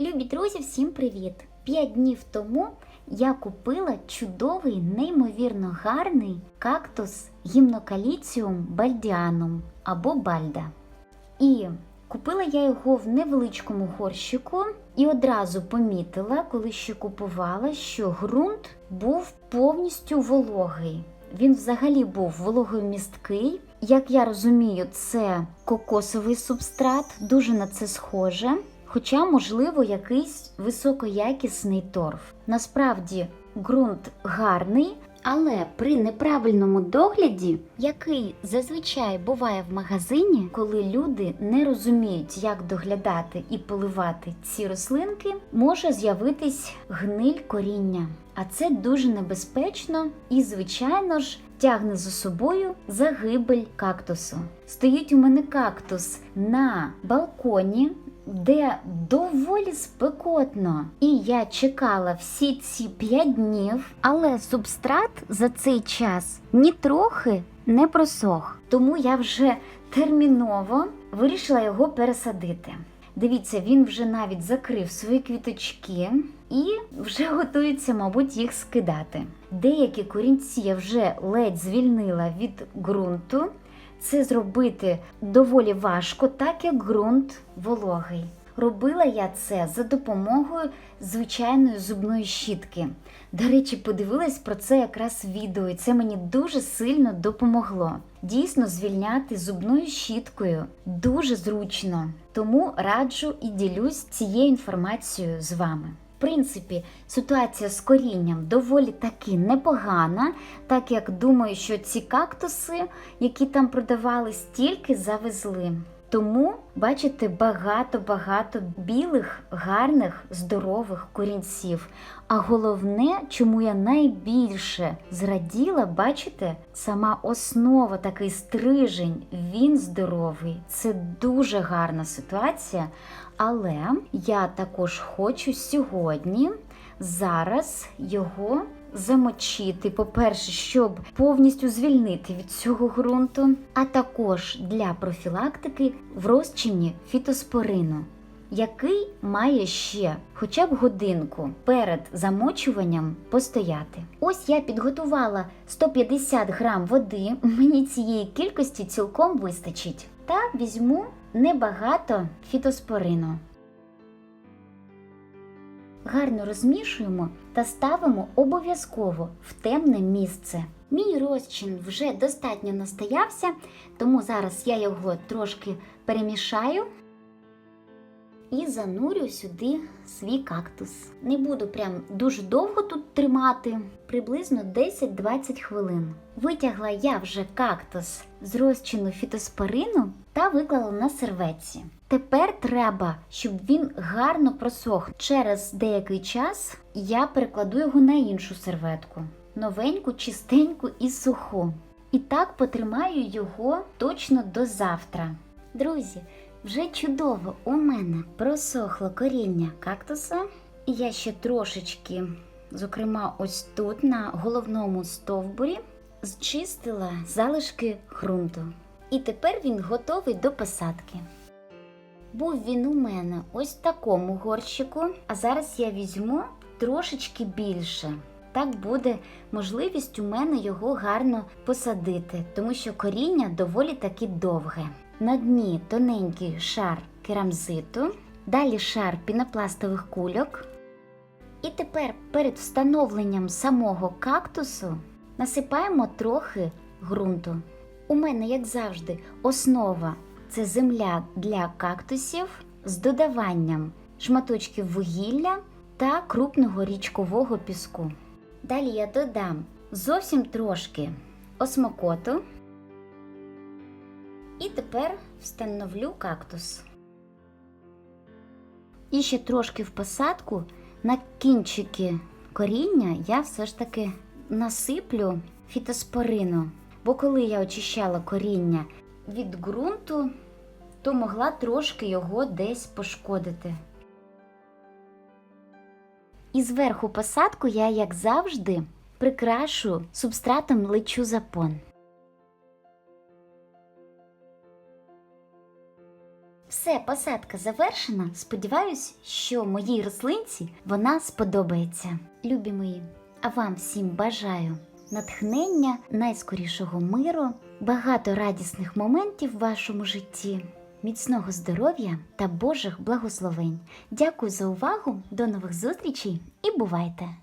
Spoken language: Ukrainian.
Любі друзі, всім привіт! П'ять днів тому я купила чудовий, неймовірно гарний кактус гімнокаліціум бальдіанум або бальда. І купила я його в невеличкому горщику і одразу помітила, коли ще купувала, що ґрунт був повністю вологий. Він взагалі був вологомісткий. Як я розумію, це кокосовий субстрат, дуже на це схоже. Хоча, можливо, якийсь високоякісний торф. Насправді ґрунт гарний, але при неправильному догляді, який зазвичай буває в магазині, коли люди не розуміють, як доглядати і поливати ці рослинки, може з'явитись гниль коріння. А це дуже небезпечно і, звичайно ж, тягне за собою загибель кактусу. Стоїть у мене кактус на балконі де доволі спекотно. І я чекала всі ці п'ять днів, але субстрат за цей час нітрохи не просох. Тому я вже терміново вирішила його пересадити. Дивіться, він вже навіть закрив свої квіточки і вже готується, мабуть, їх скидати. Деякі корінці я вже ледь звільнила від ґрунту. Це зробити доволі важко, так як ґрунт вологий. Робила я це за допомогою звичайної зубної щітки. До речі, подивилась про це якраз відео, і це мені дуже сильно допомогло. Дійсно, звільняти зубною щіткою дуже зручно, тому раджу і ділюсь цією інформацією з вами. Принципі, ситуація з корінням доволі таки непогана, так як думаю, що ці кактуси, які там продавались, тільки завезли. Тому бачите багато-багато білих, гарних, здорових корінців. А головне, чому я найбільше зраділа, бачите, сама основа, такий стрижень, він здоровий. Це дуже гарна ситуація. Але я також хочу сьогодні зараз його замочити, по-перше, щоб повністю звільнити від цього ґрунту, а також для профілактики в розчині фітоспорину. Який має ще хоча б годинку перед замочуванням постояти. Ось я підготувала 150 грам води, мені цієї кількості цілком вистачить. Та візьму небагато фітоспорину. Гарно розмішуємо та ставимо обов'язково в темне місце. Мій розчин вже достатньо настоявся, тому зараз я його трошки перемішаю і занурю сюди свій кактус. Не буду прям дуже довго тут тримати, приблизно 10-20 хвилин. Витягла я вже кактус з розчину фітоспорину та виклала на серветці. Тепер треба, щоб він гарно просох. Через деякий час я перекладу його на іншу серветку. Новеньку, чистеньку і суху. І так потримаю його точно до завтра. Друзі, вже чудово у мене просохло коріння кактуса. І я ще трошечки, зокрема, ось тут, на головному стовбурі, зчистила залишки ґрунту. І тепер він готовий до посадки. Був він у мене ось в такому горщику, а зараз я візьму трошечки більше. Так буде можливість у мене його гарно посадити, тому що коріння доволі таки довге. На дні тоненький шар керамзиту, далі шар пінопластових кульок. І тепер перед встановленням самого кактусу насипаємо трохи ґрунту. У мене, як завжди, основа це земля для кактусів з додаванням шматочків вугілля та крупного річкового піску. Далі я додам зовсім трошки осмокоту. І тепер встановлю кактус. І ще трошки в посадку на кінчики коріння я все ж таки насиплю фітоспорину. Бо коли я очищала коріння від ґрунту, то могла трошки його десь пошкодити. І зверху посадку я, як завжди, прикрашу субстратом лечу запон. Все, посадка завершена. Сподіваюсь, що моїй рослинці вона сподобається. Любі мої, а вам всім бажаю натхнення, найскорішого миру, багато радісних моментів в вашому житті, міцного здоров'я та Божих благословень. Дякую за увагу, до нових зустрічей і бувайте!